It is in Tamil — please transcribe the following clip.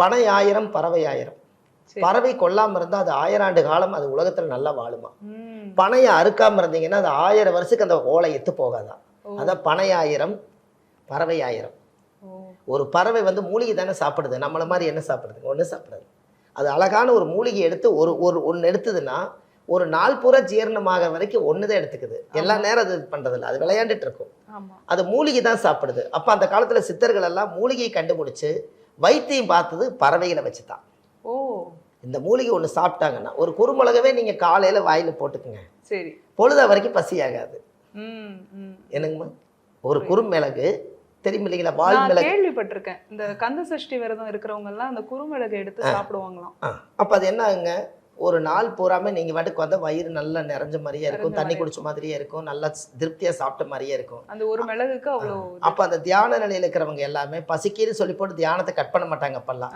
பனை ஆயிரம் பறவை ஆயிரம். பறவை கொல்லாம இருந்தா அது ஆயிரம் ஆண்டு காலம் அது உலகத்துல நல்லா வாழுமா. பனையை அறுக்காம இருந்தீங்கன்னா அது ஆயிரம் வருஷத்துக்கு அந்த ஓலை எத்து போகாதான். அதான் பனை ஆயிரம் பறவை ஆயிரம். ஒரு பறவை வந்து மூலிகை தானே சாப்பிடுது. நம்மள மாதிரி என்ன சாப்பிடுதுங்க? ஒன்றும் சாப்பிடாது. அது அழகான ஒரு மூலிகை எடுத்து ஒரு ஒரு ஒன்று எடுத்ததுன்னா ஒரு நாள் பூரா ஜீரணமாக வரைக்கும் ஒன்று தான் எடுத்துக்குது எல்லா நேரம் அது இது பண்றதில்ல. அது விளையாண்டுட்டு இருக்கும். அது மூலிகை தான் சாப்பிடுது. அப்போ அந்த காலத்துல சித்தர்கள் எல்லாம் மூலிகையை கண்டுபிடிச்சு வைத்தியம் பார்த்தது பறவைகளை வச்சு தான் ஓ. இந்த மூலிகை ஒன்று சாப்பிட்டாங்கன்னா ஒரு குறுமிளகவே நீங்க காலையில வாயில போட்டுக்குங்க. சரி. பொழுத வரைக்கும் பசியாகாது ம் ம். என்னங்கம்மா? ஒரு குறுமிளகு தெரியும் இல்லைங்களா வால் மிளகு கேள்விப்பட்டிருக்கேன். இந்த கந்த சஷ்டி விரதம் இருக்கிறவங்க எல்லாம் அந்த குறுமிளகு எடுத்து சாப்பிடுவாங்களாம். அப்போ அது என்ன ஆகுங்க? ஒரு நாள் பூராமே நீங்கள் வாட்டுக்கு வந்தால் வயிறு நல்லா நிறைஞ்ச மாதிரியே இருக்கும். தண்ணி குடிச்ச மாதிரியே இருக்கும். நல்லா திருப்தியாக சாப்பிட்ட மாதிரியே இருக்கும். அந்த ஒரு மிளகுக்கு அவ்வளோ அப்போ அந்த தியான நிலையில் இருக்கிறவங்க எல்லாமே பசிக்குன்னு சொல்லி போட்டு தியானத்தை கட் பண்ண மாட்டாங்க அப்பெல்லாம்.